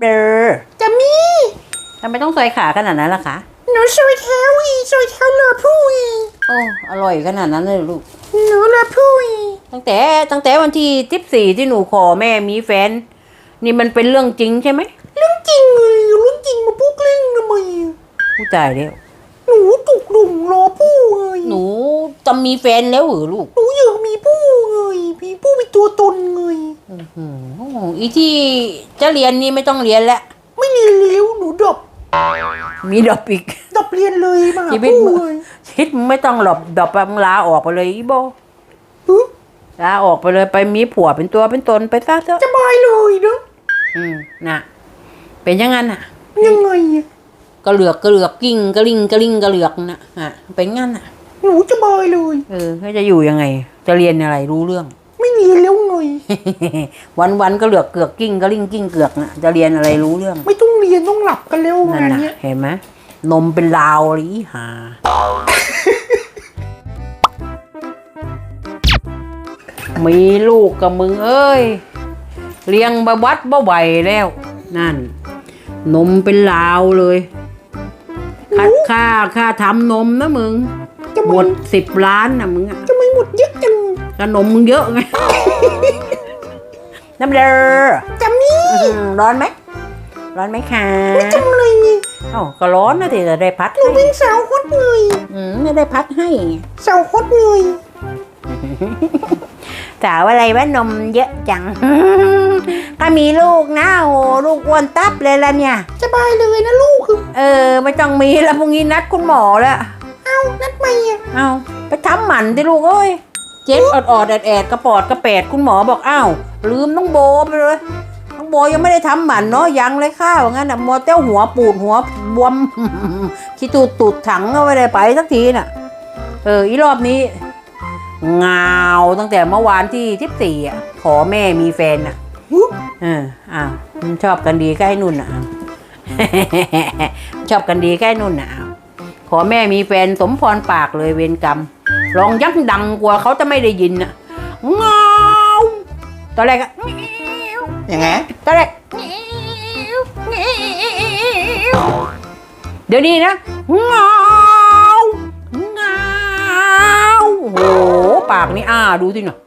เด้อจะมีทำไมต้องซอยขาขนาดนั้นล่ะคะ หนูซอยเท้าอีซอยเท้าเลอผู้อีโอ้อร่อยขนาดนั้นเลยเหรอลูก หนูเลอผู้อีตั้งแต่ตั้งแต่วันที่ทิปสี่ที่หนูขอแม่มีแฟน นี่มันเป็นเรื่องจริงใช่ไหม เรื่องจริงเลยเรื่องจริงมาพูดเล่นทำไมอะผู้ตายแล้ว หนูถูกหนุ่มรอผู้เลยหนูจะมีแฟนแล้วเหรอลูก หนูอยากมีผู้เลยมีผู้เป็นตัวตนเลยอืมอีที่ จะเรียนนี่ไม่ต้องเรียนแล้ว ไม่เรียนแล้วหนูดรอปมีดอกอีกดรอปเรียนเลยมาหาชีวิตผู้มึงเลยชีวิตมึงไม่ต้องหลบดอกไปมึงลาออกไปเลยอีโบหึลาออกไปเลยไปมีผัวเป็นตัวเป็นตนไปซะเถอะจะบายเลยเนอะอืมน่ะ เป็นอยังงั้นน่ะ ยังไงอะก็เหลือกก็เหลือกกิ้งก็ลิงก็ลิงก็เหลือกน่ะอะเป็นงั้นน่ะ หนูจะบายเลย เออแล้วจะอยู่ยังไง จะเรียนอะไรรู้เรื่องไม่ เรียนแล้วไงวันวันๆก็เหลือกเกือกกิ้งก็ลิงกิ้งเกือกน่ะจะเรียนอะไรรู้เรื่องไม่ต้องเรียนต้องหลับกันแล้วนั่งานนน่ะเนี้ย เห็นไหมนมเป็นลาวเลยอีหามีลูกกับมึงเอ้ย เลี้ยงบวัดบ่ไหวแล้ว นั่น นมเป็นลาวเลยคัดค่าค่าทำนมนะมึงจะหมไม่ดสิบล้านนะมึงอะ จะไม่หมดเยอะ จังก็นมมึงเยอะไง น้ำเด้อจะมีอื้อหือร้อนไหม ร้อนไหมคะจังเลยไงเอ้าก็ร้อนนะที่จะได้พัดหนูให้เป็นสาวฮอตเลยอืมไม่ได้พัดให้สาวฮอตเลยสาวอะไรว่านมเยอะจัง ก็มีลูกนะโอ้โหลูกอ้วนตับเลยละเนี่ยจะบายเลยนะลูกคือเออไม่ต้องมีแล้วพรุ่งนี้นัดคุณหมอแล้ว เอ้านัดไหมอะเอาไปทำหมันดิลูกเอ้ย เจ็บอดอดๆแอดแอดๆกระปอดกระแปดคุณหมอบอกอ้าวลืมน้องโบไปเลยน้องโบยังไม่ได้ทำหมันเนาะยังเลยข้าวงั้นอะมัวเต้าหัวปูดหัวบวมขี้ตูดตูดถังก็ไม่ได้ไปสักทีน่ะ เอออีรอบนี้งาวตั้งแต่เมื่อวานที่ทิพสี่อะขอแม่มีแฟนอะเอออ้าวชอบกันดีใกล้นุ่นอะชอบกันดีใกล้นุ่นอะอ้าวขอแม่มีแฟนสมพรปากเลยเวรกรรม ร้องยักดังกว่าเขาจะไม่ได้ยินอะงาวตอนแรกอะยังไงตอนแรกเดี๋ยวนี้นะงาวงาวโอ้โหปากนี่อ้าดูสิหน่อย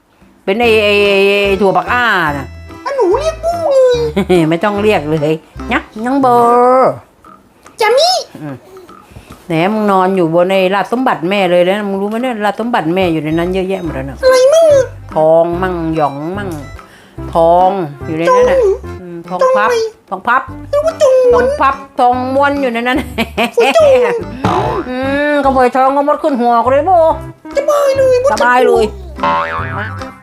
เป็นไอ้ไอ้ไอ้ไอ้ถั่วปากอ้าน่ะอะหนูเรียกผู้เลยไม่ต้องเรียกเลยยักยังเบอร์จะมี แหนมึงนอนอยู่บนในราชสมบัติแม่เลยนะมึงรู้ไหมเนี่ยราชสมบัติแม่อยู่ในนั้นเยอะแยะหมดแล้วเนอะอะไรมั่งอะทองมั่งหยองมั่งทองอยู่ในนั้นน่ะอืมทองพับทองพับนึกว่าจุงทองพับทองม้วนอยู่ในนั้นอืมขโมยทองก็หมดขึ้นหัวกูเลยโบจะบายเลยสบายเลยจ